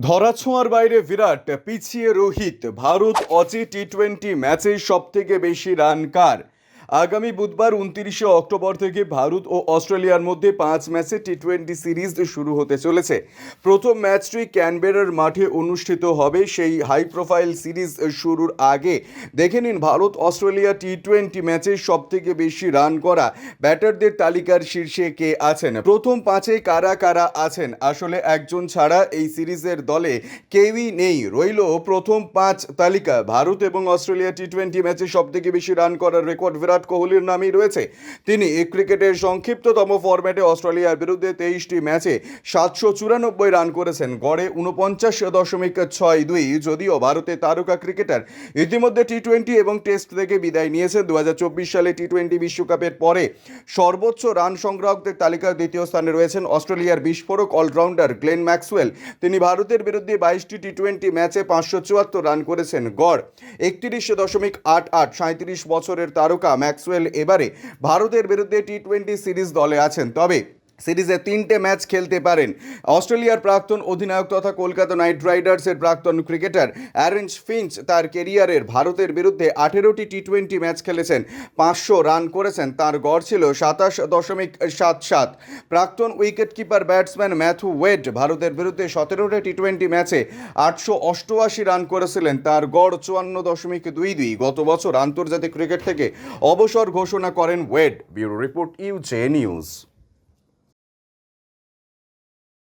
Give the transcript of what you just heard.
ধরাছোঁয়ার বাইরে বিরাট পিছিয়ে রোহিত। ভারত অচি টি টোয়েন্টি ম্যাচে সবথেকে বেশি রান কার? আগামী বুধবার উনত্রিশে অক্টোবর থেকে ভারত ও অস্ট্রেলিয়ার মধ্যে পাঁচ ম্যাচে টি টোয়েন্টি সিরিজ শুরু হতে চলেছে। প্রথম ম্যাচটি ক্যানবেরার মাঠে অনুষ্ঠিত হবে। সেই হাই প্রোফাইল সিরিজ শুরুর আগে দেখে নিন ভারত অস্ট্রেলিয়া টি টোয়েন্টি ম্যাচে সব থেকে বেশি রান করা ব্যাটারদের তালিকার শীর্ষে কে আছেন? প্রথম পাঁচে কারা কারা আছেন? আসলে একজন ছাড়া এই সিরিজের দলে কেউই নেই। রইল প্রথম পাঁচ তালিকা। ভারত এবং অস্ট্রেলিয়া টি টোয়েন্টি ম্যাচে সব থেকে বেশি রান করার রেকর্ড বিরাট কোহলির নামই রয়েছে। তিনি ক্রিকেটের সংক্ষিপ্ততম ফরম্যাটে অস্ট্রেলিয়ার বিরুদ্ধে তেইশটি ম্যাচে সাতশো চুরানব্বই রান করেছেন। গড়ে উনপঞ্চাশ দশমিক ছয় দুই, যদিও ভারতের তারকা ক্রিকেটার ইতিমধ্যে টি টোয়েন্টি এবং টেস্ট থেকে বিদায় নিয়েছেন। দু সালে টি টোয়েন্টি বিশ্বকাপের পরে সর্বোচ্চ রান সংগ্রাহকদের তালিকার দ্বিতীয় স্থানে রয়েছেন অস্ট্রেলিয়ার বিস্ফোরক অলরাউন্ডার গ্লেন ম্যাক্সওয়েল। তিনি ভারতের বিরুদ্ধে বাইশটি টি টোয়েন্টি ম্যাচে পাঁচশো চুয়াত্তর রান করেছেন। গড় একত্রিশ দশমিক আট আট সাঁত্রিশ বছরের তারকা ম্যাক্সওয়েল এবারে ভারতের বিরুদ্ধে টি টোয়েন্টি সিরিজ দলে আছেন। তবে সিরিজে তিনটে ম্যাচ খেলতে পারেন। অস্ট্রেলিয়ার প্রাক্তন অধিনায়ক তথা কলকাতা নাইট রাইডার্সের প্রাক্তন ক্রিকেটার অ্যারেঞ্জ ফিঞ্চ তার কেরিয়ারের ভারতের বিরুদ্ধে আঠেরোটি টি টোয়েন্টি ম্যাচ খেলেছেন। পাঁচশো রান করেছেন, তার গড় ছিল সাতাশ দশমিক সাত সাত। প্রাক্তন wicket keeper batsman Matthew Wade ভারতের বিরুদ্ধে সতেরোটি টি টোয়েন্টি ম্যাচে আটশো অষ্টআশি রান করেছিলেন, তার গড় চুয়ান্ন দশমিক দুই দুই। গত বছর আন্তর্জাতিক ক্রিকেট থেকে অবসর ঘোষণা করেন ওয়েড। ব্যুরো রিপোর্ট ইউজে নিউজ।